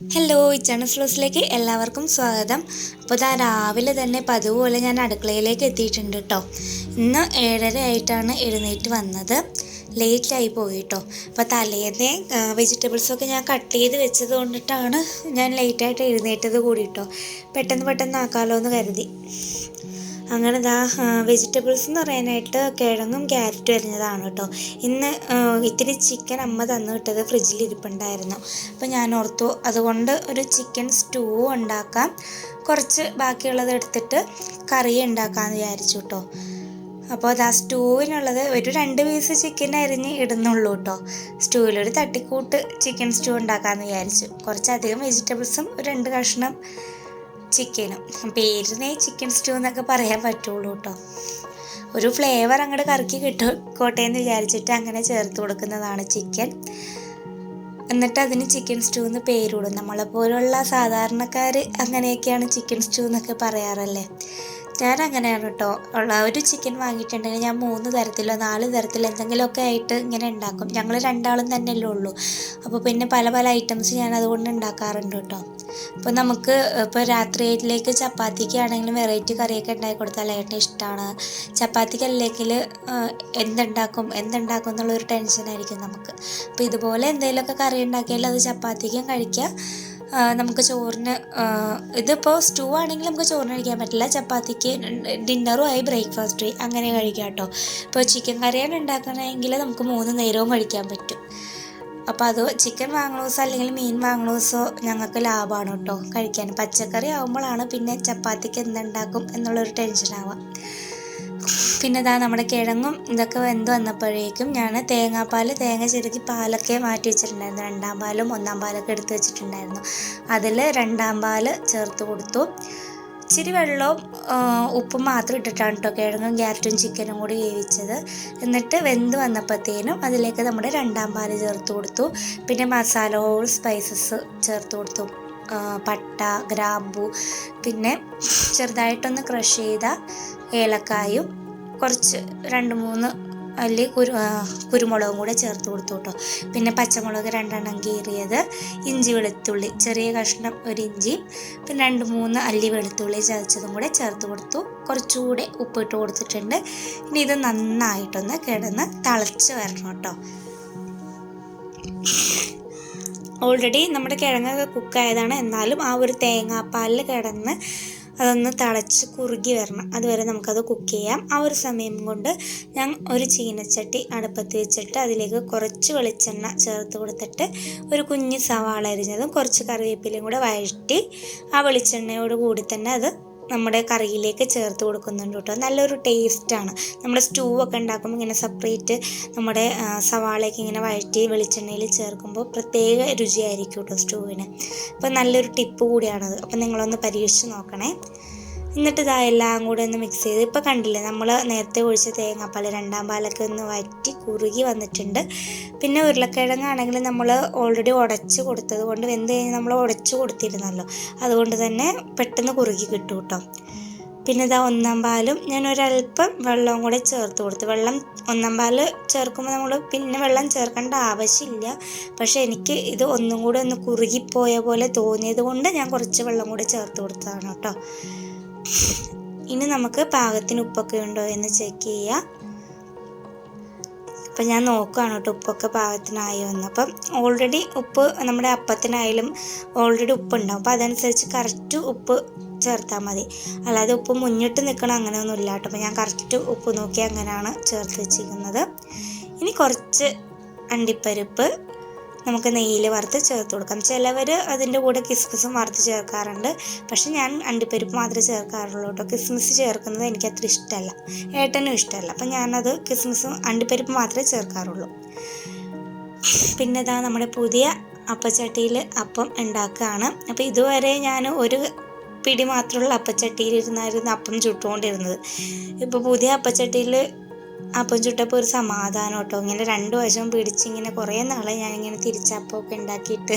Hello ഇച്ചാണ് ഫ്ലോസിലേക്ക് എല്ലാവർക്കും സ്വാഗതം. അപ്പോൾ ഇതാ രാവിലെ തന്നെ പതിവ് പോലെ ഞാൻ അടുക്കളയിലേക്ക് എത്തിയിട്ടുണ്ട് കേട്ടോ ഇന്ന് ഏഴര ആയിട്ടാണ് എഴുന്നേറ്റ് വന്നത്. ലേറ്റായി പോയി കേട്ടോ അപ്പോൾ തലേന്ന് വെജിറ്റബിൾസൊക്കെ ഞാൻ കട്ട് ചെയ്ത് വെച്ചത് കൊണ്ടിട്ടാണ് ഞാൻ ലേറ്റായിട്ട് എഴുന്നേറ്റത് കൂടി കേട്ടോ പെട്ടെന്ന് പെട്ടെന്ന് ആക്കാമല്ലോ എന്ന് കരുതി. അങ്ങനെ ദാ വെജിറ്റബിൾസ് എന്ന് പറയാനായിട്ട് കിഴങ്ങും ക്യാരറ്റും അരിഞ്ഞതാണ് കേട്ടോ ഇന്ന് ഇത്തിരി ചിക്കൻ അമ്മ തന്നു വിട്ടത് ഫ്രിഡ്ജിൽ ഇരിപ്പുണ്ടായിരുന്നു. അപ്പോൾ ഞാൻ ഓർത്തു അതുകൊണ്ട് ഒരു ചിക്കൻ സ്റ്റൂ ഉണ്ടാക്കാം. കുറച്ച് ബാക്കിയുള്ളത് എടുത്തിട്ട് കറി ഉണ്ടാക്കാമെന്ന് വിചാരിച്ചു കേട്ടോ അപ്പോൾ അത് ആ സ്റ്റൂവിനുള്ളത് ഒരു രണ്ട് പീസ് ചിക്കൻ അരിഞ്ഞ് ഇടുന്നുള്ളൂ കേട്ടോ സ്റ്റൂവിലൊരു തട്ടിക്കൂട്ട് ചിക്കൻ സ്റ്റൂ ഉണ്ടാക്കാമെന്ന് വിചാരിച്ചു. കുറച്ചധികം വെജിറ്റബിൾസും ഒരു രണ്ട് കഷ്ണം ചിക്കനും പേരിനെ ചിക്കൻ സ്റ്റൂ എന്നൊക്കെ പറയാൻ പറ്റുള്ളൂ കേട്ടോ ഒരു ഫ്ലേവർ അങ്ങോട്ട് കറക്കി കിട്ടോട്ടെ എന്ന് വിചാരിച്ചിട്ട് അങ്ങനെ ചേർത്ത് കൊടുക്കുന്നതാണ് ചിക്കൻ എന്നിട്ട് അതിന് ചിക്കൻ സ്റ്റൂ എന്ന് പേരിടും. നമ്മളെപ്പോലുള്ള സാധാരണക്കാർ അങ്ങനെയൊക്കെയാണ് ചിക്കൻ സ്റ്റൂ എന്നൊക്കെ പറയാറല്ലേ? ഞാൻ അങ്ങനെയാണ് കേട്ടോ ഉള്ള ഒരു ചിക്കൻ വാങ്ങിയിട്ടുണ്ടെങ്കിൽ ഞാൻ മൂന്ന് തരത്തിലോ നാല് തരത്തിലോ എന്തെങ്കിലുമൊക്കെ ആയിട്ട് ഇങ്ങനെ ഉണ്ടാക്കും. ഞങ്ങൾ രണ്ടാളും തന്നെയല്ലേ ഉള്ളൂ. അപ്പോൾ പിന്നെ പല പല ഐറ്റംസ് ഞാൻ അതുകൊണ്ട് ഉണ്ടാക്കാറുണ്ട് കേട്ടോ അപ്പോൾ നമുക്ക് ഇപ്പോൾ രാത്രിയിലേക്ക് ചപ്പാത്തിക്ക് ആണെങ്കിലും വെറൈറ്റി കറിയൊക്കെ ഉണ്ടാക്കി കൊടുത്താൽ ഏട്ടന് ഇഷ്ടമാണ്. ചപ്പാത്തിക്ക് അല്ലെങ്കിൽ എന്തുണ്ടാക്കും എന്തുണ്ടാക്കും എന്നുള്ളൊരു ടെൻഷനായിരിക്കും നമുക്ക്. അപ്പോൾ ഇതുപോലെ എന്തെങ്കിലുമൊക്കെ കറി ഉണ്ടാക്കിയാൽ അത് ചപ്പാത്തിക്കും കഴിക്കാം. ആ, നമുക്ക് ചോറിന് ഇതിപ്പോൾ സ്റ്റൂ ആണെങ്കിൽ നമുക്ക് ചോറിന് കഴിക്കാൻ പറ്റില്ല. ചപ്പാത്തിക്ക് ഡിന്നറും ആയി ബ്രേക്ക്ഫാസ്റ്റും അങ്ങനെ കഴിക്കാം കേട്ടോ. ഇപ്പോൾ ചിക്കൻ കറിയാണ് ഉണ്ടാക്കണമെങ്കിൽ നമുക്ക് മൂന്ന് നേരവും കഴിക്കാൻ പറ്റും. അപ്പോൾ അത് ചിക്കൻ വാങ്ങണോസോ അല്ലെങ്കിൽ മീൻ വാങ്ങണോസോ ഞങ്ങൾക്ക് ലാഭമാണ് കേട്ടോ കഴിക്കാൻ. പച്ചക്കറി ആകുമ്പോഴാണ് പിന്നെ ചപ്പാത്തിക്ക് എന്തുണ്ടാക്കും എന്നുള്ളൊരു ടെൻഷനാവാം പിന്നെ ഇതാ നമ്മുടെ കിഴങ്ങും ഇതൊക്കെ വെന്ത് വന്നപ്പോഴേക്കും ഞാൻ തേങ്ങാപ്പാൽ തേങ്ങ ചെരുക്കി പാലൊക്കെ മാറ്റി വെച്ചിട്ടുണ്ടായിരുന്നു. രണ്ടാം പാലും ഒന്നാം പാലൊക്കെ എടുത്ത് വെച്ചിട്ടുണ്ടായിരുന്നു. അതിൽ രണ്ടാം പാൽ ചേർത്ത് കൊടുത്തു. ഇച്ചിരി വെള്ളവും ഉപ്പും മാത്രം ഇട്ടിട്ടാണ് കേട്ടോ കിഴങ്ങും ക്യാരറ്റും ചിക്കനും കൂടി വേവിച്ചത്. എന്നിട്ട് വെന്ത് വന്നപ്പോഴത്തേനും അതിലേക്ക് നമ്മുടെ രണ്ടാം പാൽ ചേർത്ത് കൊടുത്തു. പിന്നെ മസാല ഹോൾ സ്പൈസസ് ചേർത്ത് കൊടുത്തു. പട്ട ഗ്രാമ്പു പിന്നെ ചെറുതായിട്ടൊന്ന് ക്രഷ് ചെയ്ത ഏലക്കായും കുറച്ച് രണ്ട് മൂന്ന് അല്ലി കുരു കുരുമുളകും കൂടെ ചേർത്ത് കൊടുത്തു കേട്ടോ. പിന്നെ പച്ചമുളക് രണ്ടെണ്ണം കീറിയത് ഇഞ്ചി വെളുത്തുള്ളി ചെറിയ കഷ്ണം ഒരു ഇഞ്ചി പിന്നെ രണ്ട് മൂന്ന് അല്ലി വെളുത്തുള്ളി ചതച്ചതും കൂടെ ചേർത്ത് കൊടുത്തു. കുറച്ചുകൂടെ ഉപ്പിട്ട് കൊടുത്തിട്ടുണ്ട്. ഇനി ഇത് നന്നായിട്ടൊന്ന് കിടന്ന് തിളച്ച് വരണം കേട്ടോ. ഓൾറെഡി നമ്മുടെ കിഴങ്ങൊക്കെ കുക്കായതാണ് എന്നാലും ആ ഒരു തേങ്ങാപ്പാലിൽ കിടന്ന് അതൊന്ന് തിളച്ച് കുറുകി വരണം. അതുവരെ നമുക്കത് കുക്ക് ചെയ്യാം. ആ ഒരു സമയം കൊണ്ട് ഞാൻ ഒരു ചീനച്ചട്ടി അടുപ്പത്ത് വെച്ചിട്ട് അതിലേക്ക് കുറച്ച് വെളിച്ചെണ്ണ ചേർത്ത് കൊടുത്തിട്ട് ഒരു കുഞ്ഞ് സവാള അരിഞ്ഞതും കുറച്ച് കറിവേപ്പിലയും കൂടെ വഴറ്റി ആ വെളിച്ചെണ്ണയോട് കൂടി തന്നെ അത് നമ്മുടെ കറിയിലേക്ക് ചേർത്ത് കൊടുക്കുന്നുണ്ട് കേട്ടോ. നല്ലൊരു ടേസ്റ്റാണ് നമ്മുടെ സ്റ്റൂ ഒക്കെ ഉണ്ടാക്കുമ്പോൾ ഇങ്ങനെ സെപ്പറേറ്റ് നമ്മുടെ സവാളയൊക്കെ ഇങ്ങനെ വഴറ്റി വെളിച്ചെണ്ണയിൽ ചേർക്കുമ്പോൾ പ്രത്യേക രുചിയായിരിക്കും കേട്ടോ സ്റ്റൂവിന് അപ്പോൾ നല്ലൊരു ടിപ്പ് കൂടിയാണത്. അപ്പോൾ നിങ്ങളൊന്ന് പരീക്ഷിച്ച് നോക്കണേ. എന്നിട്ട് ഇതാ എല്ലാം കൂടെ ഒന്ന് മിക്സ് ചെയ്ത്. ഇപ്പോൾ കണ്ടില്ലേ നമ്മൾ നേരത്തെ ഒഴിച്ച തേങ്ങാപ്പാൽ രണ്ടാം പാലൊക്കെ ഒന്ന് വറ്റി കുറുകി വന്നിട്ടുണ്ട്. പിന്നെ ഉരുളക്കിഴങ്ങാണെങ്കിൽ നമ്മൾ ഓൾറെഡി ഉടച്ച് കൊടുത്തത് കൊണ്ട് വെന്ത് കഴിഞ്ഞ് നമ്മൾ ഉടച്ച് കൊടുത്തിരുന്നല്ലോ. അതുകൊണ്ട് തന്നെ പെട്ടെന്ന് കുറുകി കിട്ടും കേട്ടോ. പിന്നെ ഇതാ ഒന്നാം പാലും ഞാൻ ഒരല്പം വെള്ളവും കൂടെ ചേർത്ത് കൊടുത്തു. വെള്ളം ഒന്നാം പാൽ ചേർക്കുമ്പോൾ നമ്മൾ പിന്നെ വെള്ളം ചേർക്കേണ്ട ആവശ്യമില്ല. പക്ഷേ എനിക്ക് ഇത് ഒന്നും കൂടെ ഒന്ന് കുറുകിപ്പോയ പോലെ തോന്നിയത് കൊണ്ട് ഞാൻ കുറച്ച് വെള്ളം കൂടെ ചേർത്ത് കൊടുത്തതാണ് കേട്ടോ. ഇനി നമുക്ക് പാകത്തിന് ഉപ്പൊക്കെ ഉണ്ടോ എന്ന് ചെക്ക് ചെയ്യാം. അപ്പം ഞാൻ നോക്കുകയാണ് കേട്ടോ ഉപ്പൊക്കെ പാകത്തിനായോ എന്ന്. അപ്പം ഓൾറെഡി ഉപ്പ് നമ്മുടെ അപ്പത്തിനായാലും ഓൾറെഡി ഉപ്പുണ്ടാവും. അപ്പോൾ അതനുസരിച്ച് കറക്റ്റ് ഉപ്പ് ചേർത്താൽ മതി. അല്ലാതെ ഉപ്പ് മുന്നിട്ട് നിൽക്കണം അങ്ങനെയൊന്നും ഇല്ല കേട്ടോ. അപ്പോൾ ഞാൻ കറക്റ്റ് ഉപ്പ് നോക്കി അങ്ങനെയാണ് ചേർത്ത് വെച്ചിരിക്കുന്നത്. ഇനി കുറച്ച് അണ്ടിപ്പരിപ്പ് നമുക്ക് നെയ്യിൽ വറുത്ത് ചേർത്ത് കൊടുക്കാം. ചിലവർ അതിന്റെ കൂടെ കിസ്മിസും വറുത്ത് ചേർക്കാറുണ്ട്. പക്ഷെ ഞാൻ അണ്ടിപ്പരിപ്പ് മാത്രമേ ചേർക്കാറുള്ളൂ കേട്ടോ. കിസ്മിസ് ചേർക്കുന്നത് എനിക്ക് അത്ര ഇഷ്ടമല്ല. ഏട്ടനും ഇഷ്ടമല്ല. അപ്പം ഞാനത് കിസ്മിസും അണ്ടിപ്പരിപ്പ് മാത്രമേ ചേർക്കാറുള്ളൂ. പിന്നെ ഇതാ നമ്മുടെ പുതിയ അപ്പച്ചട്ടിയിൽ അപ്പം ഉണ്ടാക്കുകയാണ്. അപ്പോൾ ഇതുവരെ ഞാൻ ഒരു പിടി മാത്രമുള്ള അപ്പച്ചട്ടിയിൽ ഇരുന്നായിരുന്നു അപ്പം ചുട്ടുകൊണ്ടിരുന്നത്. ഇപ്പോൾ പുതിയ അപ്പച്ചട്ടിയിൽ അപ്പം ചുട്ടപ്പോൾ ഒരു സമാധാനം കേട്ടോ. ഇങ്ങനെ രണ്ട് വശവും പിടിച്ച് ഇങ്ങനെ കുറേ നാളെ ഇങ്ങനെ തിരിച്ചപ്പമൊക്കെ ഉണ്ടാക്കിയിട്ട്.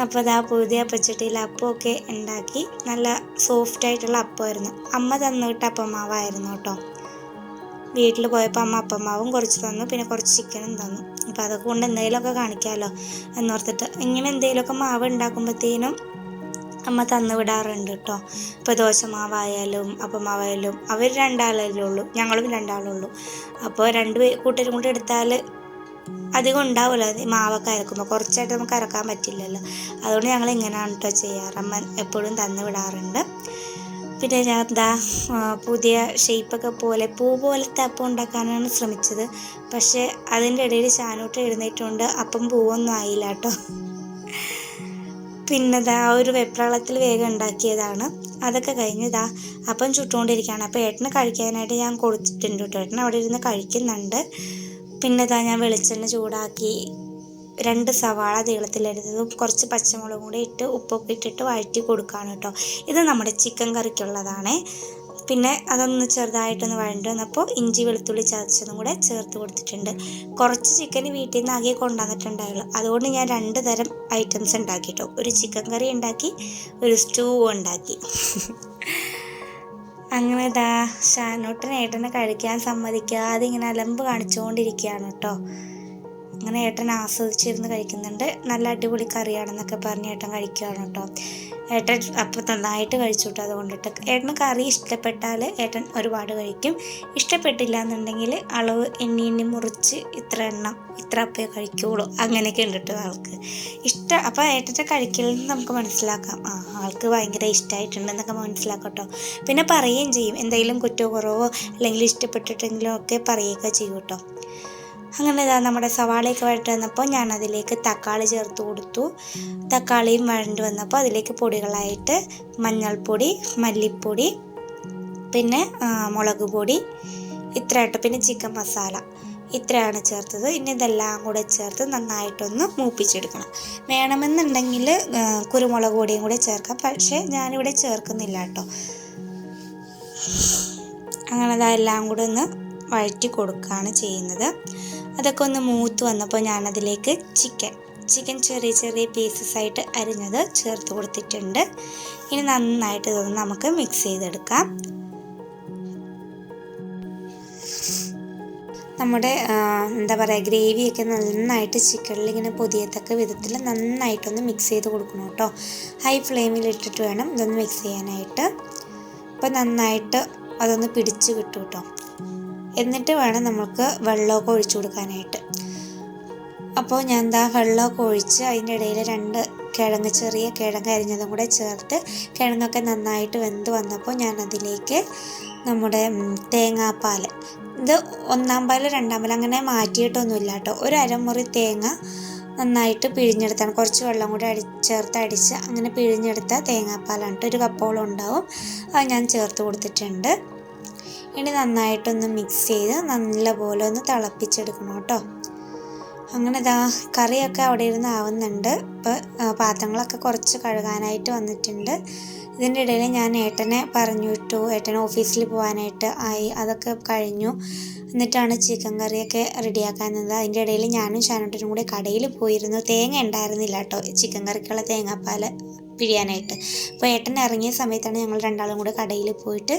അപ്പോൾ അതാ പുതിയ അപ്പച്ചട്ടിയിൽ അപ്പമൊക്കെ ഉണ്ടാക്കി. നല്ല സോഫ്റ്റ് ആയിട്ടുള്ള അപ്പമായിരുന്നു. അമ്മ തന്നിട്ട് അപ്പമാവായിരുന്നു കേട്ടോ. വീട്ടിൽ പോയപ്പോൾ അമ്മ അപ്പമാവും കുറച്ച് തന്നു പിന്നെ കുറച്ച് ചിക്കനും തന്നു. അപ്പോൾ അതൊക്കെ കൊണ്ട് എന്തെങ്കിലുമൊക്കെ കാണിക്കാമല്ലോ എന്നോർത്തിട്ട്. ഇങ്ങനെ എന്തെങ്കിലുമൊക്കെ മാവ് ഉണ്ടാക്കുമ്പോഴത്തേനും അമ്മ തന്നു വിടാറുണ്ട് കേട്ടോ ഇപ്പോൾ ദോശമാവായാലും അപ്പമാവായാലും അവർ രണ്ടാളല്ലേ ഉള്ളൂ. ഞങ്ങളും രണ്ടാളുള്ളൂ അപ്പോൾ രണ്ട് കൂട്ടരും കൂടി എടുത്താൽ അധികം ഉണ്ടാവില്ല മാവൊക്കെ അരക്കുമ്പോൾ കുറച്ചായിട്ട് നമുക്ക് അരക്കാൻ പറ്റില്ലല്ലോ. അതുകൊണ്ട് ഞങ്ങൾ ഇങ്ങനെയാണ് കേട്ടോ ചെയ്യാറ്. അമ്മ എപ്പോഴും തന്നു വിടാറുണ്ട്. പിന്നെ ഞാൻ എന്താ പുതിയ ഷേപ്പൊക്കെ പോലെ പൂ പോലത്തെ അപ്പം ഉണ്ടാക്കാനാണ് ശ്രമിച്ചത്. പക്ഷേ അതിന്റെ ഇടയിൽ ചാനൂട്ട് എഴുന്നേറ്റുകൊണ്ട് അപ്പം പൂവൊന്നും ആയില്ല കേട്ടോ പിന്നെ ദാ ഒരു വെപ്രാളത്തിൽ വേഗം ഉണ്ടാക്കിയതാണ്. അതൊക്കെ കഴിഞ്ഞ് ദാ അപ്പം ചുട്ടുകൊണ്ടിരിക്കുകയാണ്. അപ്പോൾ ഏട്ടന് കഴിക്കാനായിട്ട് ഞാൻ കൊടുത്തിട്ടുണ്ട് കേട്ടോ. ഏട്ടൻ അവിടെ ഇരുന്ന് കഴിക്കുന്നുണ്ട്. പിന്നെ ദാ ഞാൻ വെളിച്ചെണ്ണ ചൂടാക്കി രണ്ട് സവാള തീളത്തിലെടുത്തതും കുറച്ച് പച്ചമുളകും കൂടി ഇട്ട് ഉപ്പൊക്കെ ഇട്ടിട്ട് വഴറ്റി കൊടുക്കുകയാണ് കേട്ടോ. ഇത് നമ്മുടെ ചിക്കൻ കറിക്കുള്ളതാണ്. പിന്നെ അതൊന്ന് ചെറുതായിട്ടൊന്ന് വഴണ്ട് വന്നപ്പോൾ ഇഞ്ചി വെളുത്തുള്ളി ചതച്ചതും കൂടെ ചേർത്ത് കൊടുത്തിട്ടുണ്ട്. കുറച്ച് ചിക്കൻ വീട്ടിൽ നിന്ന് ആകെ കൊണ്ടുവന്നിട്ടുണ്ടായുള്ളൂ. അതുകൊണ്ട് ഞാൻ രണ്ട് തരം ഐറ്റംസ് ഉണ്ടാക്കി കേട്ടോ ഒരു ചിക്കൻ കറി ഉണ്ടാക്കി ഒരു സ്റ്റൂ ഉണ്ടാക്കി. അങ്ങനെ ഇതാ ഷാനോട്ടൻ ഏട്ടനെ കഴിക്കാൻ സമ്മതിക്കാതെ ഇങ്ങനെ അലമ്പ് കാണിച്ചുകൊണ്ടിരിക്കുകയാണ് കേട്ടോ. അങ്ങനെ ഏട്ടൻ ആസ്വദിച്ചിരുന്ന് കഴിക്കുന്നുണ്ട്. നല്ല അടിപൊളി കറിയാണെന്നൊക്കെ പറഞ്ഞ് ഏട്ടൻ കഴിക്കുകയാണ് കേട്ടോ. ഏട്ടൻ അപ്പം നന്നായിട്ട് കഴിച്ചു കേട്ടോ അതുകൊണ്ടിട്ട്. ഏട്ടന് കറി ഇഷ്ടപ്പെട്ടാൽ ഏട്ടൻ ഒരുപാട് കഴിക്കും. ഇഷ്ടപ്പെട്ടില്ല എന്നുണ്ടെങ്കിൽ അളവ് എണ്ണി എണ്ണി മുറിച്ച് ഇത്ര എണ്ണം ഇത്ര അപ്പേ കഴിക്കുള്ളൂ. അങ്ങനെയൊക്കെ ഉണ്ട് കേട്ടോ ആൾക്ക്. ഇഷ്ടം അപ്പോൾ ഏട്ടന്റെ കഴിക്കലിൽ നിന്ന് നമുക്ക് മനസ്സിലാക്കാം. ആ ആൾക്ക് ഭയങ്കര ഇഷ്ടമായിട്ടുണ്ടെന്നൊക്കെ മനസ്സിലാക്കാം കേട്ടോ. പിന്നെ പറയുകയും ചെയ്യും. എന്തെങ്കിലും കുറ്റോ കുറവോ അല്ലെങ്കിൽ ഇഷ്ടപ്പെട്ടിട്ടെങ്കിലോ ഒക്കെ പറയുകയൊക്കെ ചെയ്യും കേട്ടോ. അങ്ങനെ ഇതാ നമ്മുടെ സവാളയൊക്കെ വഴറ്റി വന്നപ്പോൾ ഞാൻ അതിലേക്ക് തക്കാളി ചേർത്ത് കൊടുത്തു. തക്കാളിയും വഴണ്ടി വന്നപ്പോൾ അതിലേക്ക് പൊടികളായിട്ട് മഞ്ഞൾപ്പൊടി മല്ലിപ്പൊടി പിന്നെ മുളക് പൊടി. ഇത്രയായിട്ട്. പിന്നെ ചിക്കൻ മസാല. ഇത്രയാണ് ചേർത്തത്. ഇനി ഇതെല്ലാം കൂടെ ചേർത്ത് നന്നായിട്ടൊന്ന് മൂപ്പിച്ചെടുക്കണം. വേണമെന്നുണ്ടെങ്കിൽ കുരുമുളക് പൊടിയും കൂടെ ചേർക്കാം. പക്ഷേ ഞാനിവിടെ ചേർക്കുന്നില്ല കേട്ടോ. അങ്ങനെ അതെല്ലാം കൂടെ ഒന്ന് വഴറ്റി കൊടുക്കുകയാണ് ചെയ്യുന്നത്. അതൊക്കെ ഒന്ന് മൂത്ത് വന്നപ്പോൾ ഞാനതിലേക്ക് ചിക്കൻ ചിക്കൻ ചെറിയ ചെറിയ പീസസ് ആയിട്ട് അരിഞ്ഞത് ചേർത്ത് കൊടുത്തിട്ടുണ്ട്. ഇനി നന്നായിട്ട് ഇതൊന്ന് നമുക്ക് മിക്സ് ചെയ്തെടുക്കാം. നമ്മുടെ എന്താ പറയുക ഗ്രേവിയൊക്കെ നന്നായിട്ട് ചിക്കനിൽ ഇങ്ങനെ പൊതിയത്തക്ക വിധത്തിൽ നന്നായിട്ടൊന്ന് മിക്സ് ചെയ്ത് കൊടുക്കണം കേട്ടോ. ഹൈ ഫ്ലെയിമിൽ ഇട്ടിട്ട് വേണം ഇതൊന്ന് മിക്സ് ചെയ്യാനായിട്ട്. അപ്പോൾ നന്നായിട്ട് അതൊന്ന് പിടിച്ച് കിട്ടും കേട്ടോ. എന്നിട്ട് വേണം നമുക്ക് വെള്ളമൊക്കെ ഒഴിച്ചു കൊടുക്കാനായിട്ട്. അപ്പോൾ ഞാൻ എന്താ വെള്ളമൊക്കെ ഒഴിച്ച് അതിന്റെ ഇടയിൽ രണ്ട് കിഴങ്ങ് ചെറിയ കിഴങ്ങ് അരിഞ്ഞതും കൂടെ ചേർത്ത് കിഴങ്ങൊക്കെ നന്നായിട്ട് വെന്ത് വന്നപ്പോൾ ഞാൻ അതിലേക്ക് നമ്മുടെ തേങ്ങാപ്പാൽ ഇത് ഒന്നാം പാൽ രണ്ടാം പാൽ അങ്ങനെ മാറ്റിയിട്ടൊന്നുമില്ല കേട്ടോ. ഒരു അരമുറി തേങ്ങ നന്നായിട്ട് പിഴിഞ്ഞെടുത്താണ്. കുറച്ച് വെള്ളം കൂടി അടി ചേർത്ത് അടിച്ച് അങ്ങനെ പിഴിഞ്ഞെടുത്ത തേങ്ങാപ്പാലാണ് കേട്ടോ. ഒരു കപ്പോളം ഉണ്ടാവും. അത് ഞാൻ ചേർത്ത് കൊടുത്തിട്ടുണ്ട്. ഇനി നന്നായിട്ടൊന്ന് മിക്സ് ചെയ്ത് നല്ലപോലെ ഒന്ന് തിളപ്പിച്ചെടുക്കണം കേട്ടോ. അങ്ങനെ ഇതാ കറിയൊക്കെ അവിടെ ഇരുന്ന് ആവുന്നുണ്ട്. ഇപ്പോൾ പാത്രങ്ങളൊക്കെ കുറച്ച് കഴുകാനായിട്ട് വന്നിട്ടുണ്ട്. ഇതിന്റെ ഇടയിൽ ഞാൻ ഏട്ടനെ പറഞ്ഞു വിട്ടു ഏട്ടനെ ഓഫീസിൽ പോകാനായിട്ട് ആയി അതൊക്കെ കഴിഞ്ഞു. എന്നിട്ടാണ് ചിക്കൻ കറിയൊക്കെ റെഡിയാക്കാൻ നിന്നത് അതിന്റെ ഇടയിൽ ഞാനും ഷാനോട്ടനും കൂടി കടയിൽ പോയിരുന്നു. തേങ്ങ ഉണ്ടായിരുന്നില്ല കേട്ടോ ചിക്കൻ കറിക്കുള്ള തേങ്ങാപ്പാൽ പിഴിയാനായിട്ട്. അപ്പോൾ ഏട്ടൻ ഇറങ്ങിയ സമയത്താണ് ഞങ്ങൾ രണ്ടാളും കൂടെ കടയിൽ പോയിട്ട്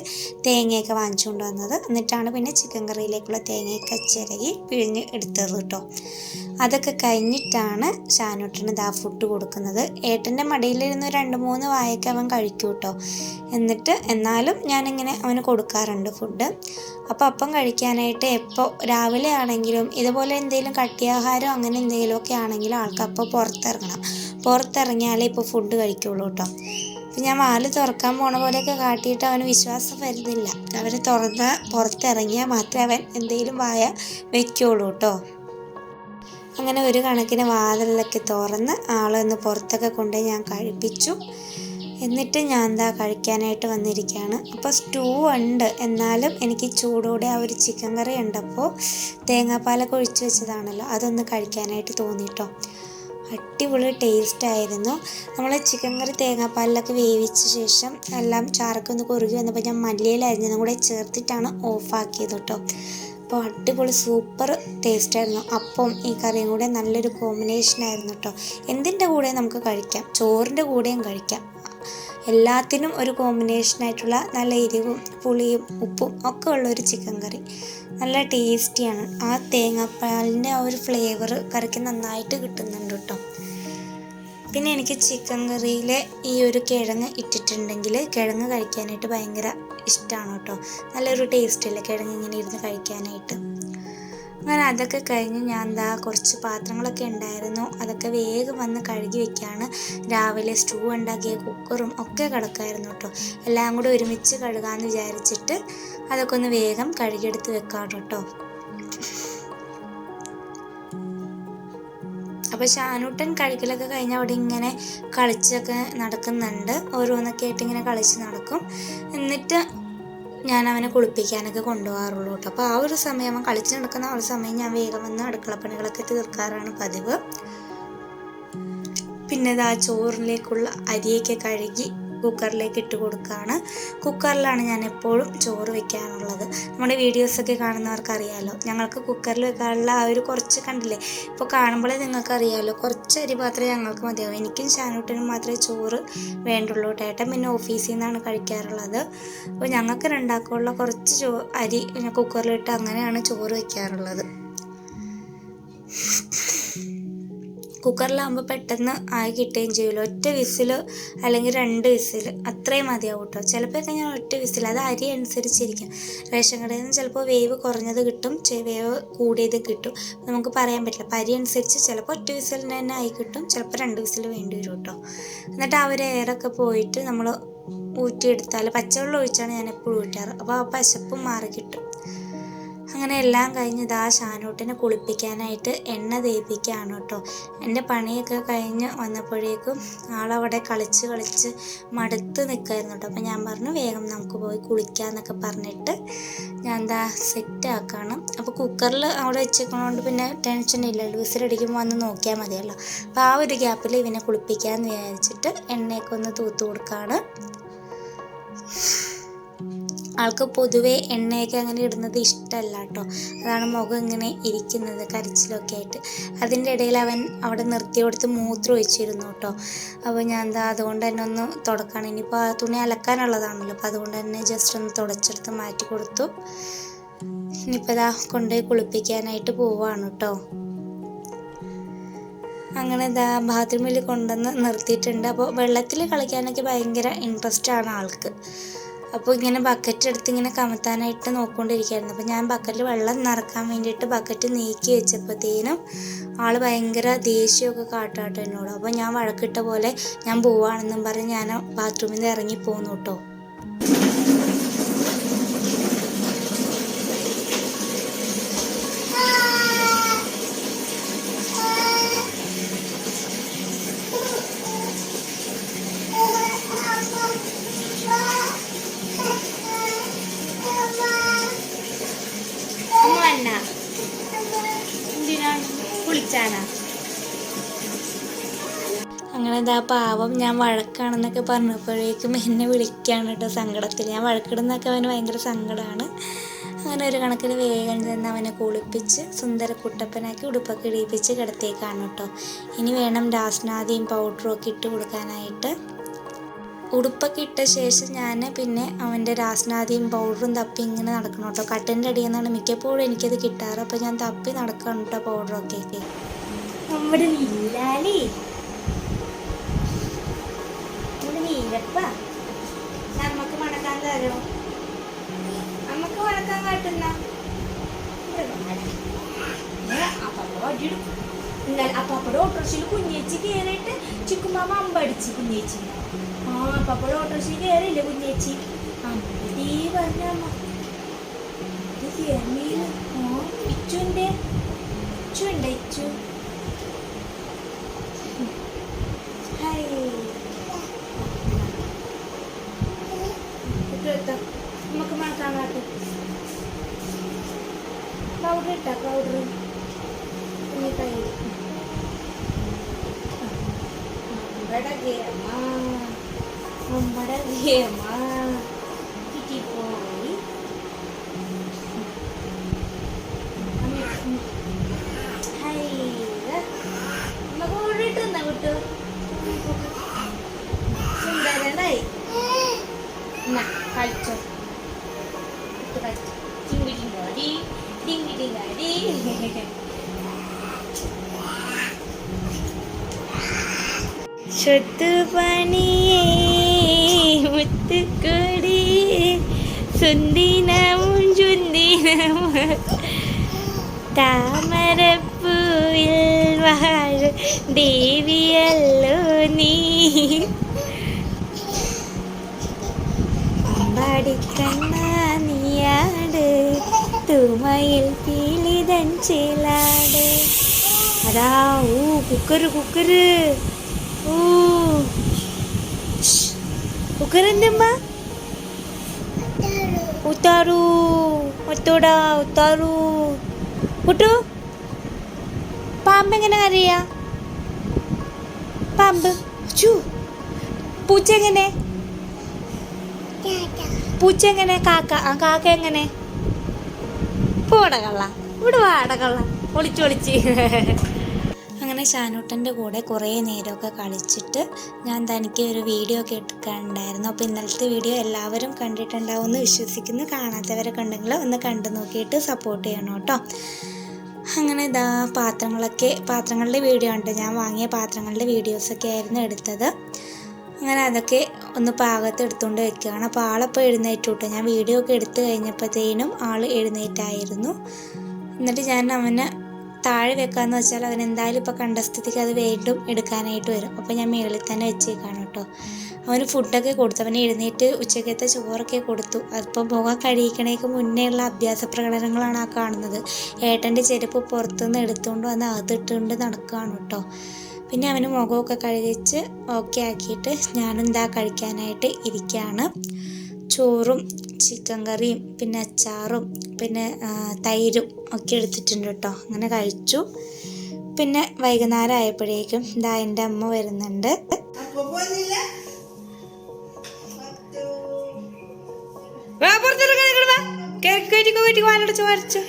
തേങ്ങയൊക്കെ വാങ്ങിച്ചുകൊണ്ട് വന്നത് എന്നിട്ടാണ് പിന്നെ ചിക്കൻ കറിയിലേക്കുള്ള തേങ്ങയൊക്കെ ചിരകി പിഴിഞ്ഞ് എടുത്തത് കേട്ടോ. അതൊക്കെ കഴിഞ്ഞിട്ടാണ് ഷാനുട്ടന് ദാ ഫുഡ് കൊടുക്കുന്നത്. ഏട്ടന്റെ മടിയിലിരുന്ന് രണ്ട് മൂന്ന് വായൊക്കെ അവൻ കഴിക്കും കേട്ടോ. എന്നിട്ട് എന്നാലും ഞാനിങ്ങനെ അവന് കൊടുക്കാറുണ്ട് ഫുഡ് അപ്പോൾ അപ്പം കഴിക്കാനായിട്ട് എപ്പോൾ രാവിലെ ആണെങ്കിലും ഇതുപോലെ എന്തെങ്കിലും കട്ടിയാഹാരം അങ്ങനെ എന്തെങ്കിലുമൊക്കെ ആണെങ്കിലും ആൾക്ക് അപ്പോൾ പുറത്തിറങ്ങണം. പുറത്തിറങ്ങിയാലേ ഇപ്പോൾ ഫുഡ് കഴിക്കുള്ളൂ കേട്ടോ അപ്പം ഞാൻ വാൽ തുറക്കാൻ പോണ പോലെയൊക്കെ കാട്ടിയിട്ട് അവന് വിശ്വാസം വരുന്നില്ല. അവൻ തുറന്ന് പുറത്തിറങ്ങിയാൽ മാത്രമേ അവൻ എന്തെങ്കിലും വായ വെക്കുള്ളൂ കേട്ടോ അങ്ങനെ ഒരു കണക്കിന് വാതിലൊക്കെ തുറന്ന് ആളൊന്ന് പുറത്തൊക്കെ കൊണ്ടുപോയി ഞാൻ കഴിപ്പിച്ചു. എന്നിട്ട് ഞാൻ എന്താ കഴിക്കാനായിട്ട് വന്നിരിക്കുകയാണ്. അപ്പോൾ സ്റ്റൂ ഉണ്ട്. എന്നാലും എനിക്ക് ചൂടോടെ ആ ഒരു ചിക്കൻ കറി ഉണ്ടപ്പോൾ തേങ്ങാപ്പാലൊക്കെ ഒഴിച്ച് വെച്ചതാണല്ലോ. അതൊന്ന് കഴിക്കാനായിട്ട് തോന്നിയിട്ടോ അടിപൊളി ടേസ്റ്റ് ആയിരുന്നു. നമ്മൾ ചിക്കൻ കറി തേങ്ങാപ്പാലിലൊക്കെ വേവിച്ച ശേഷം എല്ലാം ചാറൊക്കെ ഒന്ന് കുറുകി വന്നപ്പോൾ ഞാൻ മല്ലിയില അരിഞ്ഞതും കൂടെ ചേർത്തിട്ടാണ് ഓഫാക്കിയത് കേട്ടോ. അപ്പോൾ അടിപൊളി സൂപ്പർ ടേസ്റ്റ് ആയിരുന്നു. അപ്പം ഈ കറിയും കൂടെ നല്ലൊരു കോമ്പിനേഷൻ ആയിരുന്നു കേട്ടോ. എന്തിന്റെ കൂടെ നമുക്ക് കഴിക്കാം. ചോറിന്റെ കൂടെയും കഴിക്കാം. എല്ലാത്തിനും ഒരു കോമ്പിനേഷൻ ആയിട്ടുള്ള നല്ല എരിവും പുളിയും ഉപ്പും ഒക്കെ ഉള്ള ഒരു ചിക്കൻ കറി. നല്ല ടേസ്റ്റിയാണ് ആ തേങ്ങാപ്പാലിന്റെ ആ ഒരു ഫ്ലേവർ കറിക്ക് നന്നായിട്ട് കിട്ടുന്നുണ്ട് കേട്ടോ. പിന്നെ എനിക്ക് ചിക്കൻ കറിയിലെ ഈ ഒരു കിഴങ്ങ് ഇട്ടിട്ടുണ്ടെങ്കിൽ കിഴങ്ങ് കഴിക്കാനായിട്ട് ഭയങ്കര ഇഷ്ടമാണ് കേട്ടോ. നല്ലൊരു ടേസ്റ്റ് അല്ലേ കിഴങ്ങ് ഇങ്ങനെ ഇരുന്ന് കഴിക്കാനായിട്ട്. അങ്ങനെ അതൊക്കെ കഴിഞ്ഞ് ഞാൻ എന്താ കുറച്ച് പാത്രങ്ങളൊക്കെ ഉണ്ടായിരുന്നു. അതൊക്കെ വേഗം വന്ന് കഴുകി വെക്കുകയാണ് രാവിലെ സ്റ്റൂ ഉണ്ടാക്കിയ കുക്കറും ഒക്കെ കിടക്കായിരുന്നു കേട്ടോ. എല്ലാം കൂടി ഒരുമിച്ച് കഴുകാമെന്ന് വിചാരിച്ചിട്ട് അതൊക്കെ ഒന്ന് വേഗം കഴുകിയെടുത്ത് വെക്കാം കേട്ടോ. അപ്പോൾ ഷാനൂട്ടൻ കഴിക്കലൊക്കെ കഴിഞ്ഞ അവിടെ ഇങ്ങനെ കളിച്ചൊക്കെ നടക്കുന്നുണ്ട്. ഓരോന്നൊക്കെ ആയിട്ട് ഇങ്ങനെ കളിച്ച് നടക്കും. എന്നിട്ട് ഞാൻ അവനെ കുളിപ്പിക്കാനൊക്കെ കൊണ്ടുപോകാറുള്ളൂ കേട്ടോ. അപ്പോൾ ആ ഒരു സമയം അവൻ കളിച്ച് നടക്കുന്ന ആ ഒരു സമയം ഞാൻ വേഗം വന്ന് അടുക്കളപ്പണികളൊക്കെ തീർക്കാറാണ് പതിവ്. പിന്നെ ഇതാ ചോറിലേക്കുള്ള അരിയൊക്കെ കഴുകി കുക്കറിലേക്ക് ഇട്ട് കൊടുക്കുകയാണ്. കുക്കറിലാണ് ഞാൻ എപ്പോഴും ചോറ് വെക്കാനുള്ളത് നമ്മുടെ വീഡിയോസൊക്കെ കാണുന്നവർക്ക് അറിയാമല്ലോ ഞങ്ങൾക്ക് കുക്കറിൽ വെക്കാനുള്ള ആ ഒരു കുറച്ച് കണ്ടില്ലേ? ഇപ്പോൾ കാണുമ്പോഴേ നിങ്ങൾക്കറിയാമല്ലോ കുറച്ച് അരി മാത്രമേ ഞങ്ങൾക്ക് മതിയാവും. എനിക്കും ഷാനൂട്ടിനും മാത്രമേ ചോറ് വേണ്ടുള്ളൂ ഏട്ടൻ പിന്നെ ഓഫീസിൽ നിന്നാണ് കഴിക്കാറുള്ളത്. അപ്പോൾ ഞങ്ങൾക്ക് രണ്ടാക്കുള്ള കുറച്ച് ചോ അരി കുക്കറിലിട്ട് അങ്ങനെയാണ് ചോറ് വയ്ക്കാറുള്ളത് കുക്കറിലാകുമ്പോൾ പെട്ടെന്ന് ആയി കിട്ടുകയും ചെയ്യുമല്ലോ ഒറ്റ വിസിൽ അല്ലെങ്കിൽ രണ്ട് വിസിൽ അത്രയും മതിയാവും കേട്ടോ ചിലപ്പോഴൊക്കെ ഞാൻ ഒറ്റ വിസിൽ അത് അരി അനുസരിച്ചിരിക്കും. റേഷൻ കടയിൽ നിന്ന് ചിലപ്പോൾ വേവ് കുറഞ്ഞത് കിട്ടും വേവ് കൂടിയത് കിട്ടും. നമുക്ക് പറയാൻ പറ്റില്ല. അപ്പം അരി അനുസരിച്ച് ചിലപ്പോൾ ഒറ്റ വിസിലിന് തന്നെ ആയി കിട്ടും ചിലപ്പോൾ രണ്ട് വിസിൽ വേണ്ടി വരും കേട്ടോ. എന്നിട്ട് അവർ എയറൊക്കെ പോയിട്ട് നമ്മൾ ഊറ്റിയെടുത്താൽ പച്ചവെള്ളം ഒഴിച്ചാണ് ഞാൻ എപ്പോഴും ഊറ്റാറ്. അപ്പോൾ ആ പശപ്പും മാറി കിട്ടും. അങ്ങനെ എല്ലാം കഴിഞ്ഞ് ഇതാ ഷാനൂട്ടിനെ കുളിപ്പിക്കാനായിട്ട് എണ്ണ തേപ്പിക്കുകയാണ് കേട്ടോ. എന്റെ പണിയൊക്കെ കഴിഞ്ഞ് വന്നപ്പോഴേക്കും ആളവിടെ കളിച്ച് കളിച്ച് മടുത്ത് നിൽക്കായിരുന്നു കേട്ടോ. അപ്പോൾ ഞാൻ പറഞ്ഞു വേഗം നമുക്ക് പോയി കുളിക്കാമെന്നൊക്കെ പറഞ്ഞിട്ട് ഞാൻ എന്താ സെറ്റ് ആക്കാണ്. അപ്പോൾ കുക്കറിൽ അവിടെ വെച്ചേക്കണോണ്ട് പിന്നെ ടെൻഷൻ ഇല്ലല്ലോ വിസിലടിക്കുമ്പോൾ വന്ന് നോക്കിയാൽ മതിയല്ലോ. അപ്പോൾ ആ ഒരു ഗ്യാപ്പിൽ ഇവനെ കുളിപ്പിക്കാമെന്ന് വിചാരിച്ചിട്ട് എണ്ണയൊക്കെ ഒന്ന് തൂത്ത് കൊടുക്കുകയാണ്. ആൾക്ക് പൊതുവെ എണ്ണയൊക്കെ അങ്ങനെ ഇടുന്നത് ഇഷ്ടമല്ല കേട്ടോ അതാണ് മുഖം ഇങ്ങനെ ഇരിക്കുന്നത് കരച്ചിലൊക്കെ ആയിട്ട്. അതിന്റെ ഇടയിൽ അവൻ അവിടെ നിർത്തി കൊടുത്ത് മൂത്രം ഒഴിച്ചിരുന്നു കേട്ടോ. അപ്പോൾ ഞാൻ എന്താ അതുകൊണ്ട് തന്നെ ഒന്ന് തുടക്കാണ്. ഇനിയിപ്പോൾ ആ തുണി അലക്കാനുള്ളതാണല്ലോ. അപ്പോൾ അതുകൊണ്ട് തന്നെ ജസ്റ്റ് ഒന്ന് തുടച്ചെടുത്ത് മാറ്റി കൊടുത്തു. ഇനിയിപ്പോൾ ഇതാ കൊണ്ടുപോയി കുളിപ്പിക്കാനായിട്ട് പോവാണ് കേട്ടോ. അങ്ങനെ ഇതാ ബാത്റൂമിൽ കൊണ്ടുവന്ന് നിർത്തിയിട്ടുണ്ട്. അപ്പോൾ വെള്ളത്തിൽ കളിക്കാനൊക്കെ ഭയങ്കര ഇൻട്രസ്റ്റ് ആണ് ആൾക്ക്. അപ്പോൾ ഇങ്ങനെ ബക്കറ്റ് എടുത്ത് ഇങ്ങനെ കമത്താനായിട്ട് നോക്കിക്കൊണ്ടിരിക്കുകയായിരുന്നു അപ്പോൾ ഞാൻ ബക്കറ്റിൽ വെള്ളം നിറക്കാൻ വേണ്ടിയിട്ട് ബക്കറ്റ് നീക്കി വെച്ചപ്പോഴത്തേനും ആൾ ഭയങ്കര ദേഷ്യമൊക്കെ കാട്ടാട്ടോ എന്നോട്. അപ്പോൾ ഞാൻ വഴക്കിട്ട പോലെ ഞാൻ പോവാണെന്നും പറഞ്ഞ് ഞാൻ ബാത്റൂമിൽ നിന്ന് ഇറങ്ങി പോന്നു കേട്ടോ കുളിച്ചാനാ അങ്ങനെ ഇതാ പാവം ഞാൻ വഴക്കാണെന്നൊക്കെ പറഞ്ഞപ്പോഴേക്കും എന്നെ വിളിക്കുകയാണ് കേട്ടോ സങ്കടത്തിൽ. ഞാൻ വഴക്കിടുന്നൊക്കെ അവന് ഭയങ്കര സങ്കടമാണ് അങ്ങനെ ഒരു കണക്കിന് വേഗം ചെന്ന് അവനെ കുളിപ്പിച്ച് സുന്ദര കുട്ടപ്പനാക്കി ഉടുപ്പൊക്കെ ഇടിയിപ്പിച്ച് കിടത്തേക്കാണ് കേട്ടോ. ഇനി വേണം രാസ്നാദിയും പൗഡറും ഒക്കെ ഇട്ട് കൊടുക്കാനായിട്ട്. ഉടുപ്പൊക്കെ ഇട്ട ശേഷം ഞാൻ പിന്നെ അവന്റെ രാസ്നാദിയും പൗഡറും തപ്പി ഇങ്ങനെ നടക്കണം കേട്ടോ. കട്ടന്റെ അടിയിൽ നിന്നാണ് മിക്കപ്പോഴും എനിക്കത് കിട്ടാറ്. അപ്പോൾ ഞാൻ തപ്പി നടക്കണം കേട്ടോ പൗഡറൊക്കെ നമ്മുടെ നീലാലി. നമ്മുടെ നീലപ്പ. നമുക്ക് മണക്കാൻ തരോ? നമുക്ക് മണക്കാൻ കാട്ടുന്ന? അപ്പപ്പടെ ഓട്ടോറിക്ഷയിൽ കുഞ്ഞേച്ചി കയറിയിട്ട് ചിക്കുമാമ അമ്പടിച്ച് കുഞ്ഞേച്ചി. ആ പപ്പട ഓട്ടോറിക്ഷയിൽ കയറിയില്ലേ കുഞ്ഞേച്ചി? അമ്പടി പറഞ്ഞ അമ്മ. ആ ഇച്ചുന്റെ. ഇച്ചു? ഉണ്ട് ഇച്ചു ഹായ് ഇട്ടെടുത്ത നമുക്ക് മണക്കാൻ കാട്ട് പൗഡർ ഇട്ടാ പൗഡർ കുഞ്ഞി കൈ നമ്മുടെ ഗേമ നമ്മുടെ ഗേമ കിട്ടിപ്പോയി சொத்து பணியே முத்து கொடியே சுந்தினமும் சுந்தினமும் தாமரப்பூயில் வாழ தேவியல்லோ நீ. அம்பாடி கண்ணா நீயாடு தூமையில் பீலிதன் சிலாடு. அடா ஊ குக்கரு குக்கரு. കുക്കറിന്റെ ഉത്താറു. ഒത്തോടാ ഉത്താറു. കുട്ടു പാമ്പ് എങ്ങനെ അറിയാ പാമ്പ് ചൂ പൂച്ച എങ്ങനെ? പൂച്ച എങ്ങനെ? കാക്ക ആ കാക്ക എങ്ങനെ? പോടകള്ള ഇവിടെ വാടകള്ള ഒളിച്ച് ഒളിച്ച്. അങ്ങനെ ഷാനൂട്ടന്റെ കൂടെ കുറേ നേരമൊക്കെ കളിച്ചിട്ട് ഞാൻ തനിക്ക് ഒരു വീഡിയോ ഒക്കെ എടുക്കാനുണ്ടായിരുന്നു അപ്പോൾ ഇന്നലത്തെ വീഡിയോ എല്ലാവരും കണ്ടിട്ടുണ്ടാവും എന്ന് വിശ്വസിക്കുന്നു. കാണാത്തവരൊക്കെ ഉണ്ടെങ്കിൽ ഒന്ന് കണ്ടു നോക്കിയിട്ട് സപ്പോർട്ട് ചെയ്യണം കേട്ടോ. അങ്ങനെ ഇതാ പാത്രങ്ങളൊക്കെ പാത്രങ്ങളുടെ വീഡിയോ ഉണ്ട് ഞാൻ വാങ്ങിയ പാത്രങ്ങളുടെ വീഡിയോസൊക്കെ ആയിരുന്നു എടുത്തത്. അങ്ങനെ അതൊക്കെ ഒന്ന് പാകത്ത് എടുത്തുകൊണ്ട് വെക്കുകയാണ്. അപ്പോൾ ആളപ്പോൾ എഴുന്നേറ്റ് കേട്ടോ. ഞാൻ വീഡിയോ ഒക്കെ എടുത്തു കഴിഞ്ഞപ്പോഴത്തേനും ആൾ എഴുന്നേറ്റായിരുന്നു. എന്നിട്ട് ഞാൻ അവനെ താഴെ വെക്കാന്ന് വെച്ചാൽ അവനെന്തായാലും ഇപ്പം കണ്ട സ്ഥിതിക്ക് അത് വീണ്ടും എടുക്കാനായിട്ട് വരും. അപ്പോൾ ഞാൻ മേളിൽ തന്നെ വെച്ചേക്കാണ് കേട്ടോ. അവന് ഫുഡൊക്കെ കൊടുത്തു. അവന് എഴുന്നേറ്റ് ഉച്ചക്കത്തെ ചോറൊക്കെ കൊടുത്തു. അതിപ്പോൾ പോകാൻ കഴിയിക്കണേക്ക് മുന്നേ ഉള്ള അഭ്യാസ പ്രകടനങ്ങളാണ് ആ കാണുന്നത്. ഏട്ടന്റെ ചെരുപ്പ് പുറത്തുനിന്ന് എടുത്തുകൊണ്ട് വന്ന് അകത്തിട്ടുകൊണ്ട് നടക്കുകയാണ് കേട്ടോ. പിന്നെ അവന് മുഖമൊക്കെ കഴുകിച്ച് ഓക്കെ ആക്കിയിട്ട് ഞാനെന്താ കഴിക്കാനായിട്ട് ഇരിക്കുകയാണ്. ചോറും ചിക്കൻ കറിയും പിന്നെ അച്ചാറും പിന്നെ തൈരും ഒക്കെ എടുത്തിട്ടുണ്ട് കേട്ടോ അങ്ങനെ കഴിച്ചു. പിന്നെ വൈകുന്നേരം ആയപ്പോഴേക്കും ഇതാ എന്റെ അമ്മ വരുന്നുണ്ട്. വരച്ചു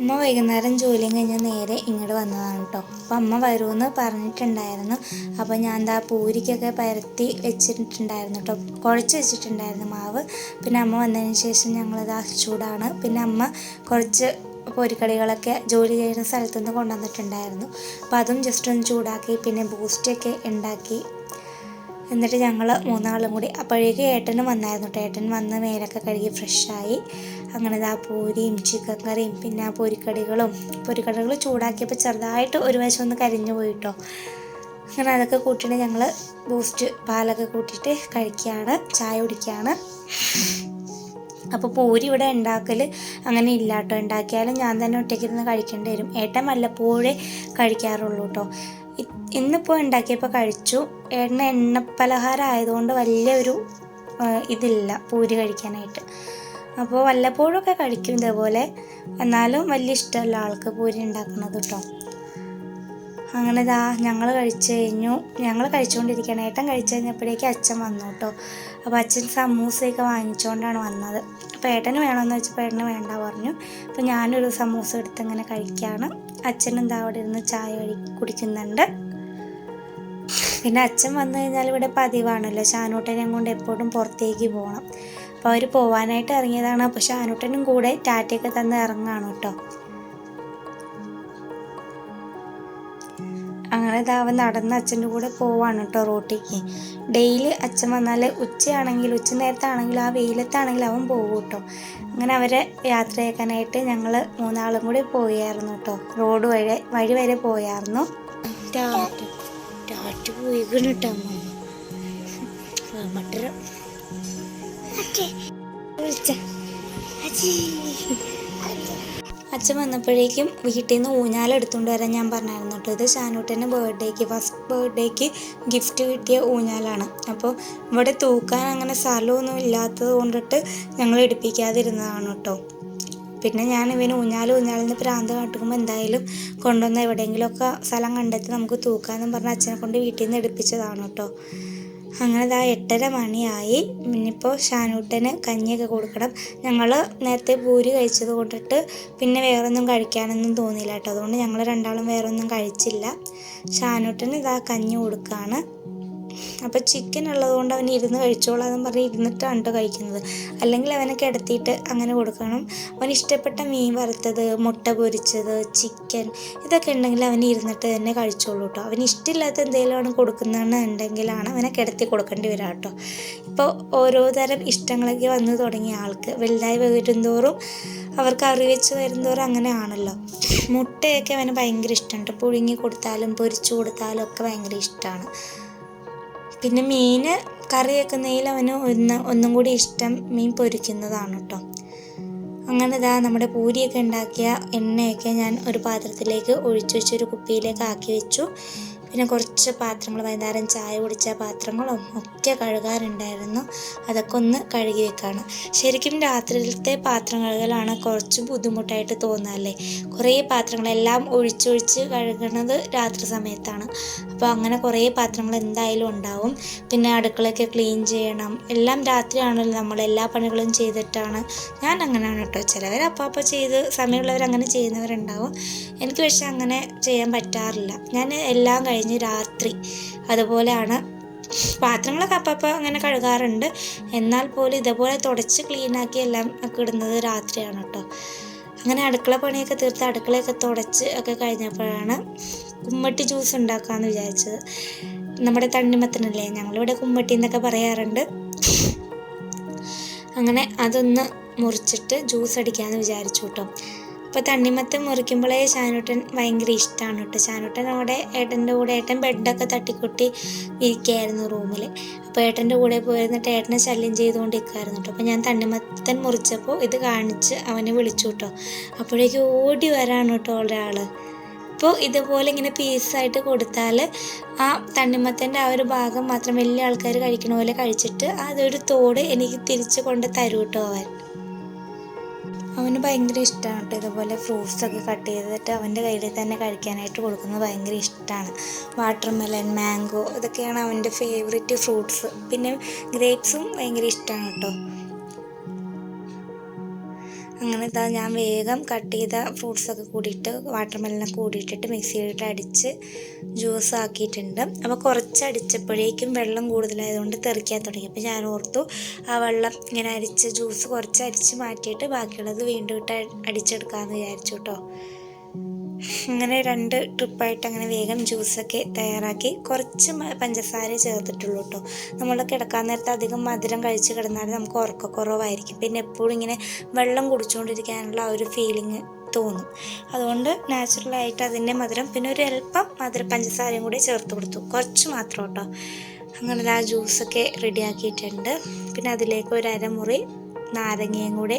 അമ്മ വൈകുന്നേരം ജോലിയും കഴിഞ്ഞ് നേരെ ഇങ്ങോട്ട് വന്നതാണ് കേട്ടോ അപ്പം അമ്മ വരുമെന്ന് പറഞ്ഞിട്ടുണ്ടായിരുന്നു. അപ്പോൾ ഞാൻ എന്താ പൂരിക്കൊക്കെ പരത്തി വെച്ചിട്ടുണ്ടായിരുന്നു കേട്ടോ കുഴച്ച് വെച്ചിട്ടുണ്ടായിരുന്നു മാവ്. പിന്നെ അമ്മ വന്നതിന് ശേഷം ഞങ്ങളിതാ ചൂടാണ്. പിന്നെ അമ്മ കുറച്ച് പൊരിക്കടികളൊക്കെ ജോലി ചെയ്യുന്ന സ്ഥലത്തുനിന്ന് കൊണ്ടുവന്നിട്ടുണ്ടായിരുന്നു. അപ്പോൾ അതും ജസ്റ്റ് ഒന്ന് ചൂടാക്കി പിന്നെ ബൂസ്റ്റൊക്കെ ഉണ്ടാക്കി. എന്നിട്ട് ഞങ്ങൾ മൂന്നാളും കൂടി അപ്പോഴേക്ക് ഏട്ടനും വന്നായിരുന്നു കേട്ടോ ഏട്ടൻ വന്ന് മേലൊക്കെ കഴുകി ഫ്രഷായി അങ്ങനെ ആ പൂരിയും ചിക്കൻ കറിയും പിന്നെ ആ പൊരിക്കടികളും. പൊരിക്കടികൾ ചൂടാക്കിയപ്പോൾ ചെറുതായിട്ട് ഒരു വശം ഒന്ന് കരിഞ്ഞു പോയിട്ടോ. അങ്ങനെ അതൊക്കെ കൂട്ടിയിട്ട് ഞങ്ങൾ ബൂസ്റ്റ് പാലൊക്കെ കൂട്ടിയിട്ട് കഴിക്കുകയാണ്. ചായ കുടിക്കുകയാണ്. അപ്പോൾ പൂരി ഇവിടെ ഉണ്ടാക്കൽ അങ്ങനെ ഇല്ല കേട്ടോ ഉണ്ടാക്കിയാലും ഞാൻ തന്നെ ഒറ്റയ്ക്കിരുന്ന് കഴിക്കേണ്ടി വരും. ഏട്ടൻ വല്ലപ്പോഴേ കഴിക്കാറുള്ളൂ കേട്ടോ ഇന്നിപ്പോൾ ഉണ്ടാക്കിയപ്പോൾ കഴിച്ചു. ഏട്ടന് എണ്ണപ്പലഹാരം ആയതുകൊണ്ട് വലിയൊരു ഇതില്ല പൂരി കഴിക്കാനായിട്ട്. അപ്പോൾ വല്ലപ്പോഴൊക്കെ കഴിക്കും ഇതേപോലെ. എന്നാലും വലിയ ഇഷ്ടമല്ല ആൾക്ക് പൂരി ഉണ്ടാക്കുന്നത് കേട്ടോ അങ്ങനെ ഇതാ ഞങ്ങൾ കഴിച്ചു കഴിഞ്ഞു. ഞങ്ങൾ കഴിച്ചുകൊണ്ടിരിക്കുകയാണ് ഏട്ടൻ കഴിച്ചു കഴിഞ്ഞപ്പോഴേക്ക് അച്ഛൻ വന്നു കേട്ടോ അപ്പോൾ അച്ഛൻ സമൂസയൊക്കെ വാങ്ങിച്ചുകൊണ്ടാണ് വന്നത്. അപ്പോൾ ഏട്ടന് വേണമെന്ന് വെച്ചപ്പോൾ ഏട്ടന് വേണ്ട പറഞ്ഞു. അപ്പോൾ ഞാനൊരു സമൂസ എടുത്ത് ഇങ്ങനെ കഴിക്കുകയാണ് അച്ഛനും എന്താ അവിടെ ഇരുന്ന് ചായ കുടിക്കുന്നുണ്ട്. പിന്നെ അച്ഛൻ വന്നു കഴിഞ്ഞാൽ ഇവിടെ പതിവാണല്ലോ. ഷാനൂട്ടനെ കൊണ്ട് എപ്പോഴും പുറത്തേക്ക് പോകണം അപ്പോൾ അവർ പോവാനായിട്ട് ഇറങ്ങിയതാണ്. അപ്പോൾ ഷാനൂട്ടനും കൂടെ ടാറ്റയൊക്കെ തന്ന് ഇറങ്ങാണ് കേട്ടോ. അങ്ങനെ ഇതാവ് നടന്ന് അച്ഛന്റെ കൂടെ പോവാണ് കേട്ടോ റോട്ടിക്ക്. ഡെയിലി അച്ഛൻ വന്നാൽ ഉച്ചയാണെങ്കിൽ ഉച്ച നേരത്താണെങ്കിൽ ആ വെയിലത്താണെങ്കിൽ അവൻ പോകും കേട്ടോ. അങ്ങനെ അവരെ യാത്രയാക്കാനായിട്ട് ഞങ്ങൾ മൂന്നാളും കൂടി പോയായിരുന്നു കേട്ടോ. റോഡ് വഴി വഴി വരെ പോയായിരുന്നു. ടാറ്റ ടാറ്റ പോയിക്കണ് കേട്ടോ അമ്മ. മട്ടരം. അച്ഛൻ വന്നപ്പോഴേക്കും വീട്ടിൽ നിന്ന് ഊഞ്ഞാൽ എടുത്തുകൊണ്ട് വരാൻ ഞാൻ പറഞ്ഞായിരുന്നു കേട്ടോ. ഇത് ഷാനൂട്ടന്റെ ബർത്ത്ഡേക്ക്. ഫസ്റ്റ് ബർത്ത്ഡേക്ക് ഗിഫ്റ്റ് കിട്ടിയ ഊഞ്ഞാലാണ്. അപ്പോൾ ഇവിടെ തൂക്കാൻ അങ്ങനെ സ്ഥലമൊന്നും ഇല്ലാത്തത് കൊണ്ടിട്ട് ഞങ്ങൾ എടുപ്പിക്കാതിരുന്നതാണ് കേട്ടോ. പിന്നെ ഞാൻ ഇവന് ഊഞ്ഞാൽ ഊഞ്ഞാലിൽ നിന്ന് പ്രാന്ത് കാട്ടുമ്പോൾ എന്തായാലും കൊണ്ടുവന്ന് എവിടെയെങ്കിലുമൊക്കെ സ്ഥലം കണ്ടെത്തി നമുക്ക് തൂക്കാമെന്നും പറഞ്ഞ് അച്ഛനെ കൊണ്ട് വീട്ടിൽ നിന്ന് എടുപ്പിച്ചതാണ് കേട്ടോ. അങ്ങനെ ഇതാ എട്ടര മണിയായി. ഇനിയിപ്പോൾ ഷാനൂട്ടന് കഞ്ഞിയൊക്കെ കൊടുക്കണം. ഞങ്ങൾ നേരത്തെ പൂരി കഴിച്ചത് കൊണ്ടിട്ട് പിന്നെ വേറൊന്നും കഴിക്കാനൊന്നും തോന്നിയില്ല കേട്ടോ. അതുകൊണ്ട് ഞങ്ങൾ രണ്ടാളും വേറൊന്നും കഴിച്ചില്ല. ഷാനൂട്ടന് ഇതാ കഞ്ഞി കൊടുക്കുകയാണ് അപ്പോൾ ചിക്കൻ ഉള്ളതുകൊണ്ട് അവൻ ഇരുന്ന് കഴിച്ചോളാം പറഞ്ഞ് ഇരുന്നിട്ടാണ് കേട്ടോ കഴിക്കുന്നത്. അല്ലെങ്കിൽ അവനെ കിടത്തിയിട്ട് അങ്ങനെ കൊടുക്കണം. അവൻ ഇഷ്ടപ്പെട്ട മീൻ വറുത്തത് മുട്ട പൊരിച്ചത് ചിക്കൻ ഇതൊക്കെ ഉണ്ടെങ്കിൽ അവൻ ഇരുന്നിട്ട് തന്നെ കഴിച്ചോളൂ കേട്ടോ അവന് ഇഷ്ടമില്ലാത്ത എന്തെങ്കിലുമാണ് കൊടുക്കുന്നതെന്നുണ്ടെങ്കിലാണ് അവനെ കിടത്തി കൊടുക്കേണ്ടി വരിക കേട്ടോ ഇപ്പോൾ ഓരോ തരം ഇഷ്ടങ്ങളൊക്കെ വന്നു തുടങ്ങിയ ആൾക്ക് വലുതായി വരും തോറും അവർക്ക് അറിവെച്ച് വെച്ച് വരുന്തോറും അങ്ങനെ ആണല്ലോ. മുട്ടയൊക്കെ അവന് ഭയങ്കര ഇഷ്ടമുണ്ട് പുഴുങ്ങി കൊടുത്താലും പൊരിച്ചു കൊടുത്താലും ഒക്കെ ഭയങ്കര ഇഷ്ടമാണ്. പിന്നെ മീൻ കറി വെക്കുന്നതിൽ അവന് ഒന്ന് ഒന്നും കൂടി ഇഷ്ടം മീൻ പൊരിക്കുന്നതാണ് കേട്ടോ അങ്ങനെ ഇതാ നമ്മുടെ പൂരിയൊക്കെ ഉണ്ടാക്കിയ എണ്ണയൊക്കെ ഞാൻ ഒരു പാത്രത്തിലേക്ക് ഒഴിച്ചു ഒരു കുപ്പിയിലേക്ക് ആക്കി വെച്ചു. പിന്നെ കുറച്ച് പാത്രങ്ങൾ വൈകുന്നേരം ചായ കുടിച്ച പാത്രങ്ങളും ഒക്കെ കഴുകാറുണ്ടായിരുന്നു അതൊക്കെ ഒന്ന് കഴുകി വെക്കാണ്. ശരിക്കും രാത്രിയിലത്തെ പാത്രം കഴുകലാണ് കുറച്ച് ബുദ്ധിമുട്ടായിട്ട് തോന്നാല്ലേ കുറേ പാത്രങ്ങളെല്ലാം ഒഴിച്ചൊഴിച്ച് കഴുകണത് രാത്രി സമയത്താണ്. അപ്പോൾ അങ്ങനെ കുറേ പാത്രങ്ങൾ എന്തായാലും ഉണ്ടാവും. പിന്നെ അടുക്കളയൊക്കെ ക്ലീൻ ചെയ്യണം. എല്ലാം രാത്രിയാണല്ലോ. നമ്മൾ എല്ലാ പണികളും ചെയ്തിട്ടാണ്. ഞാൻ അങ്ങനെയാണ് കേട്ടോ. ചിലവർ അപ്പോൾ അപ്പോൾ ചെയ്ത് സമയമുള്ളവർ അങ്ങനെ ചെയ്യുന്നവരുണ്ടാവും. എനിക്ക് പക്ഷെ അങ്ങനെ ചെയ്യാൻ പറ്റാറില്ല. ഞാൻ എല്ലാം കഴിഞ്ഞ് രാത്രി. അതുപോലെയാണ് പാത്രങ്ങളൊക്കെ അപ്പപ്പോൾ അങ്ങനെ കഴുകാറുണ്ട്. എന്നാൽ പോലും ഇതേപോലെ തുടച്ച് ക്ലീനാക്കി എല്ലാം ഒക്കെ ഇടുന്നത് രാത്രിയാണ് കേട്ടോ അങ്ങനെ അടുക്കള പണിയൊക്കെ തീർത്ത് അടുക്കളയൊക്കെ തുടച്ച് ഒക്കെ കഴിഞ്ഞപ്പോഴാണ് കുമ്മട്ടി ജ്യൂസ് ഉണ്ടാക്കാമെന്ന് വിചാരിച്ചത്. നമ്മുടെ തണ്ണിമത്തനല്ലേ? ഞങ്ങളിവിടെ കുമ്മട്ടി എന്നൊക്കെ പറയാറുണ്ട്. അങ്ങനെ അതൊന്ന് മുറിച്ചിട്ട് ജ്യൂസ് അടിക്കാമെന്ന് വിചാരിച്ചു കേട്ടോ അപ്പോൾ തണ്ണിമത്തൻ മുറിക്കുമ്പോഴേ ചാനൂട്ടൻ ഭയങ്കര ഇഷ്ടമാണ് കേട്ടോ ചാനൂട്ടൻ അവിടെ ഏട്ടന്റെ കൂടെ ഏട്ടൻ ബെഡൊക്കെ തട്ടിക്കൊട്ടി ഇരിക്കുകയായിരുന്നു റൂമിൽ അപ്പോൾ ഏട്ടന്റെ കൂടെ പോയിരുന്നിട്ട് ഏട്ടനെ ശല്യം ചെയ്തുകൊണ്ടിരിക്കുകയായിരുന്നു കേട്ടോ അപ്പോൾ ഞാൻ തണ്ണിമത്തൻ മുറിച്ചപ്പോൾ ഇത് കാണിച്ച് അവനെ വിളിച്ചു കേട്ടോ അപ്പോഴേക്ക് ഓടി വരാണ് കേട്ടോ ഒരാൾ അപ്പോൾ ഇതുപോലെ ഇങ്ങനെ പീസായിട്ട് കൊടുത്താൽ ആ തണ്ണിമത്തന്റെ ആ ഒരു ഭാഗം മാത്രം വലിയ ആൾക്കാർ കഴിക്കണ പോലെ കഴിച്ചിട്ട് അതൊരു തോട് എനിക്ക് തിരിച്ച് കൊണ്ട് തരൂ കേട്ടോ അവൻ. അവന് ഭയങ്കര ഇഷ്ടമാണ് കേട്ടോ ഇതുപോലെ ഫ്രൂട്ട്സ് ഒക്കെ കട്ട് ചെയ്തിട്ട് അവന്റെ കയ്യിൽ തന്നെ കഴിക്കാനായിട്ട് കൊടുക്കുന്നത് ഭയങ്കര ഇഷ്ടമാണ് വാട്ടർ മെലൺ മാംഗോ ഇതൊക്കെയാണ് അവന്റെ ഫേവറേറ്റ് ഫ്രൂട്ട്സ് പിന്നെ ഗ്രേപ്സും ഭയങ്കര ഇഷ്ടമാണ് കേട്ടോ. അങ്ങനെ ഞാൻ വേഗം കട്ട് ചെയ്ത ഫ്രൂട്ട്സൊക്കെ കൂടിയിട്ട് വാട്ടർ മെലനൊക്കെ കൂടിയിട്ടിട്ട് മിക്സിയിലിട്ട് അടിച്ച് ജ്യൂസ് ആക്കിയിട്ടുണ്ട് അപ്പോൾ കുറച്ച് അടിച്ചപ്പോഴേക്കും വെള്ളം കൂടുതലായതുകൊണ്ട് തെറിക്കാൻ തുടങ്ങി. അപ്പോൾ ഞാൻ ഓർത്തു ആ വെള്ളം ഇങ്ങനെ അരിച്ച് ജ്യൂസ് കുറച്ച് അരിച്ച് മാറ്റിയിട്ട് ബാക്കിയുള്ളത് വീണ്ടും ഇട്ട് അടിച്ചെടുക്കാമെന്ന് വിചാരിച്ചു കേട്ടോ അങ്ങനെ രണ്ട് ട്രിപ്പായിട്ട് അങ്ങനെ വേഗം ജ്യൂസൊക്കെ തയ്യാറാക്കി കുറച്ച് പഞ്ചസാര ചേർത്തിട്ടുള്ളൂ കേട്ടോ നമ്മൾ കിടക്കാൻ നേരത്തെ അധികം മധുരം കഴിച്ച് കിടന്നാൽ നമുക്ക് ഉറക്കക്കുറവായിരിക്കും. പിന്നെ എപ്പോഴും ഇങ്ങനെ വെള്ളം കുടിച്ചുകൊണ്ടിരിക്കാനുള്ള ആ ഒരു ഫീലിംഗ് തോന്നും. അതുകൊണ്ട് നാച്ചുറലായിട്ട് അതിന്റെ മധുരം പിന്നെ ഒരു അല്പം മധുര പഞ്ചസാരയും കൂടി ചേർത്ത് കൊടുത്തു. കുറച്ച് മാത്രം കേട്ടോ അങ്ങനെ ആ ജ്യൂസൊക്കെ റെഡിയാക്കിയിട്ടുണ്ട് പിന്നെ അതിലേക്ക് ഒരു അരമുറി നാരങ്ങയും കൂടി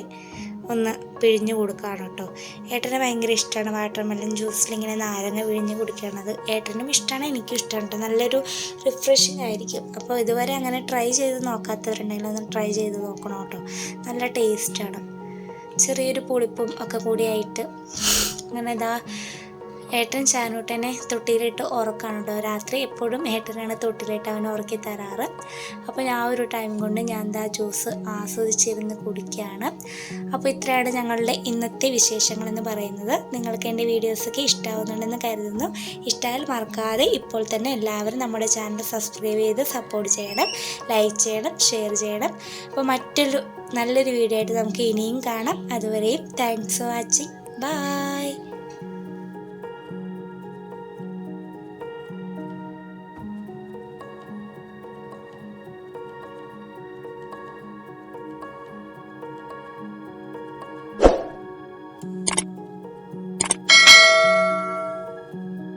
ഒന്ന് പിഴിഞ്ഞ് കൊടുക്കുകയാണ് കേട്ടോ. ഏട്ടന് ഭയങ്കര ഇഷ്ടമാണ് വാട്ടർമെലൻ ജ്യൂസിൽ ഇങ്ങനെ നാരങ്ങ പിഴിഞ്ഞ് കുടിക്കണത്. ഏട്ടനും ഇഷ്ടമാണ് എനിക്കും ഇഷ്ടമാണ് കേട്ടോ. നല്ലൊരു റിഫ്രഷിങ് ആയിരിക്കും. അപ്പോൾ ഇതുവരെ അങ്ങനെ ട്രൈ ചെയ്ത് നോക്കാത്തവരുണ്ടെങ്കിൽ ഒന്ന് ട്രൈ ചെയ്ത് നോക്കണം കേട്ടോ. നല്ല ടേസ്റ്റാണ് ചെറിയൊരു പുളിപ്പും ഒക്കെ കൂടിയായിട്ട് അങ്ങനെ ഇതാ ഏട്ടൻ ചാനൂട്ടനെ തൊട്ടിയിലിട്ട് ഉറക്കാണ് കേട്ടോ രാത്രി എപ്പോഴും ഏട്ടനാണ് തൊട്ടിലിട്ട് അവൻ ഉറക്കി തരാറ്. അപ്പോൾ ഞാൻ ഒരു ടൈം കൊണ്ട് ഞാൻ എന്താ ജ്യൂസ് ആസ്വദിച്ചിരുന്ന് കുടിക്കുകയാണ്. അപ്പോൾ ഇത്രയാണ് ഞങ്ങളുടെ ഇന്നത്തെ വിശേഷങ്ങളെന്ന് പറയുന്നത്. നിങ്ങൾക്ക് എന്റെ വീഡിയോസൊക്കെ ഇഷ്ടമാവുന്നുണ്ടെന്ന് കരുതുന്നു. ഇഷ്ടമായാൽ മറക്കാതെ ഇപ്പോൾ തന്നെ എല്ലാവരും നമ്മുടെ ചാനൽ സബ്സ്ക്രൈബ് ചെയ്ത് സപ്പോർട്ട് ചെയ്യണം ലൈക്ക് ചെയ്യണം ഷെയർ ചെയ്യണം. അപ്പോൾ മറ്റൊരു നല്ലൊരു വീഡിയോ ആയിട്ട് നമുക്ക് ഇനിയും കാണാം. അതുവരെയും താങ്ക്സ് ഫോർ വാച്ചിങ് ബൈ